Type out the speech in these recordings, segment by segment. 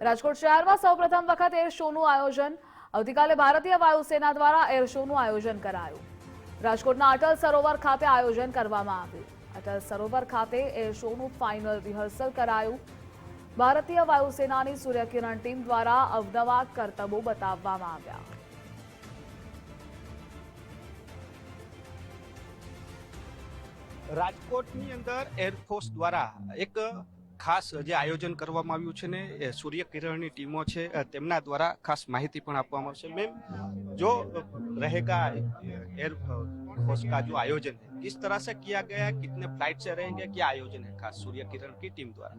રાજકોટ શહેરમાં સૌપ્રથમ વખત એર શોનું આયોજન. આવતીકાલે ભારતીય વાયુસેના દ્વારા એર શોનું આયોજન કરાયું. રાજકોટના અટલ સરોવર ખાતે આયોજન કરવામાં આવ્યું. અટલ સરોવર ખાતે એર શોનું ફાઇનલ રિહર્સલ કરાયું. ભારતીય વાયુસેનાની સૂર્યકિરણ ટીમ દ્વારા અવનવા કરતબો બતાવવામાં આવ્યા. રાજકોટની અંદર એરફોર્સ દ્વારા એક ખાસ જે આયોજન કરવામાં આવ્યું છે ને એ સૂર્યકિરણની ટીમો છે અ, તેમના દ્વારા ખાસ માહિતી પણ આપવામાં આવશે મેમ जो रहेगा एयरफोर्स का जो आयोजन है किस तरह से किया गया है कितने फ्लाइट से रहेंगे क्या आयोजन है खास सूर्य किरण की टीम द्वारा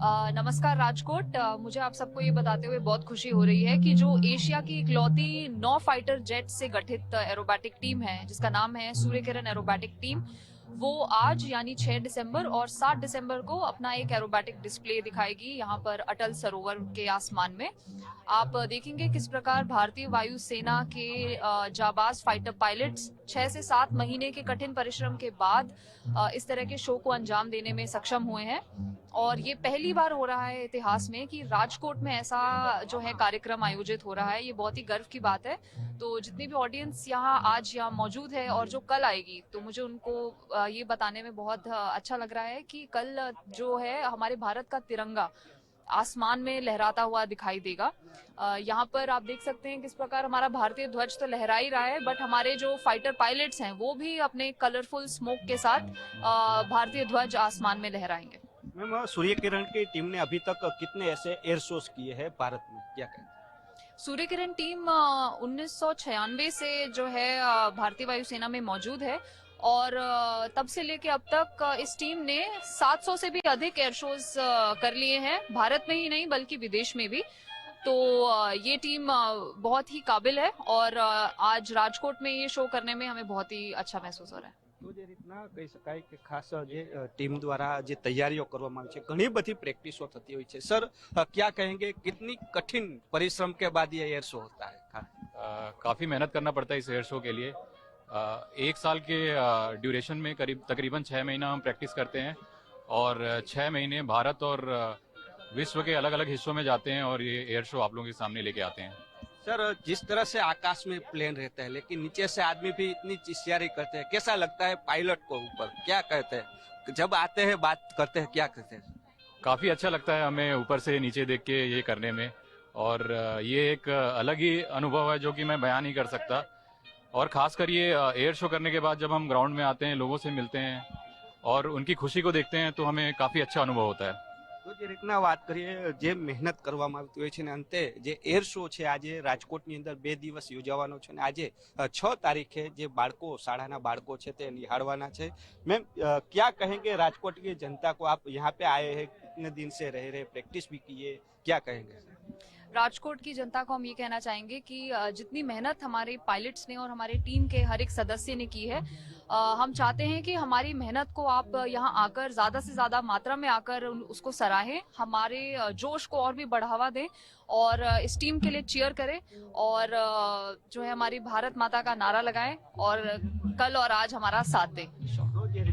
अ, नमस्कार राजकोट अ, मुझे आप सबको ये बताते हुए बहुत खुशी हो रही है कि जो एशिया की इकलौती नौ फाइटर जेट से गठित एरोबैटिक टीम है जिसका नाम है सूर्य किरण एरोबैटिक टीम वो आज, यानी 6 दिसंबर और 7 दिसंबर को अपना एक एरोबैटिक डिस्प्ले दिखाएगी यहाँ पर अटल सरोवर के आसमान में। आप देखेंगे किस प्रकार भारतीय वायुसेना के जाबाज फाइटर पायलट्स छह से सात महीने के कठिन परिश्रम के बाद इस तरह के शो को अंजाम देने में सक्षम हुए हैं। और ये पहली बार हो रहा है इतिहास में कि राजकोट में ऐसा जो है कार्यक्रम आयोजित हो रहा है। ये बहुत ही गर्व की बात है। तो जितनी भी ऑडियंस यहाँ आज यहाँ मौजूद है और जो कल आएगी तो मुझे उनको ये बताने में बहुत अच्छा लग रहा है कि कल जो है हमारे भारत का तिरंगा आसमान में लहराता हुआ दिखाई देगा। यहाँ पर आप देख सकते हैं किस प्रकार हमारा भारतीय ध्वज तो लहरा ही रहा है बट हमारे जो फाइटर पायलट्स हैं वो भी अपने कलरफुल स्मोक के साथ भारतीय ध्वज आसमान में लहराएँगे। मैम सूर्य किरण की टीम ने अभी तक कितने ऐसे एयर शोज़ किए हैं भारत में? क्या कहते हैं? सूर्य किरण टीम उन्नीस सौ छियानवे से जो है भारतीय वायुसेना में मौजूद है और अ, तब से लेके अब तक अ, इस टीम ने 700 से भी अधिक एयर शोज अ, कर लिए हैं भारत में ही नहीं बल्कि विदेश में भी तो अ, ये टीम अ, बहुत ही काबिल है और अ, आज राजकोट में ये शो करने में हमें बहुत ही अच्छा महसूस हो रहा है તો જે રીતના કહી શકાય કે ખાસ જે અ, ટીમ દ્વારા જે તૈયારીઓ કરવામાં આવી છે ઘણી બધી પ્રેક્ટિસો થતી હોય છે સર અ, क्या कहेंगे कितनी कठिन परिश्रम के बाद ये एयर शो होता है खास अ, काफी मेहनत करना पड़ता है इस एयर शो के लिए अ, एक साल के ड्यूरेशन में करीब तकरीबन छः महीना हम प्रैक्टिस करते हैं और छह महीने भारत और विश्व के अलग अलग हिस्सों में जाते हैं और ये एयर शो आप लोगों के सामने लेके आते हैं। सर जिस तरह से आकाश में प्लेन रहता है लेकिन नीचे से आदमी भी इतनी चिस्यारी करते हैं कैसा लगता है पायलट को ऊपर? क्या कहते हैं? जब आते हैं बात करते हैं क्या कहते हैं? काफ़ी अच्छा लगता है हमें ऊपर से नीचे देख के ये करने में और ये एक अलग ही अनुभव है जो कि मैं बयान नहीं कर सकता। और खासकर ये अ, एयर शो करने के बाद जब हम ग्राउंड में आते हैं लोगों से मिलते हैं और उनकी खुशी को देखते हैं तो हमें काफी अच्छा अनुभव होता है તો જે રીતના વાત કરીએ જે મહેનત કરવામાં આવતી હોય છે ને અંતે જે એર શો છે આજે રાજકોટની અંદર બે દિવસ યોજાવાનો છે અને આજે અ, છ તારીખે જે બાળકો શાળાના બાળકો છે તે નિહાળવાના છે મેમ અ, क्या कहेंगे राजकोट की जनता को आप यहाँ पे आए हैं कितने दिन से रह रहे प्रैक्टिस भी किए क्या कहेंगे राजकोट की जनता को हम ये कहना चाहेंगे कि जितनी मेहनत हमारे पायलट्स ने और हमारे टीम के हर एक सदस्य ने की है हम चाहते हैं कि हमारी मेहनत को आप यहाँ आकर, ज़्यादा से ज़्यादा मात्रा में आकर उसको सराहें, हमारे जोश को और भी बढ़ावा दें और इस टीम के लिए चीयर करें और जो है हमारी भारत माता का नारा लगाएँ और कल और आज हमारा साथ दें।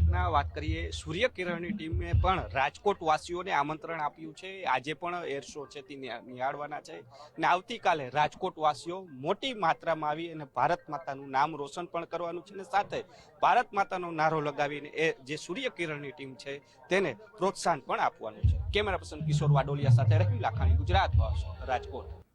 રીતના વાત કરીએ સૂર્ય કિરણની ટીમે પણ રાજકોટ વાસીઓને આમંત્રણ આપ્યું છે. આજે પણ એર શો છે, તે નિહા- નિહાળવાના છે. ને આવતીકાલે રાજકોટ વાસીઓ મોટી માત્રામાં આવી અને ભારત માતાનું નામ રોશન પણ કરવાનું છે ને સાથે ભારત માતાનો નારો લગાવીને એ જે સૂર્ય કિરણની ટીમ છે, તેને પ્રોત્સાહન પણ આપવાનું છે. કેમેરા પર્સન કિશોર વાડોલિયા સાથે રહી લાખાણી ગુજરાત રાજકોટ.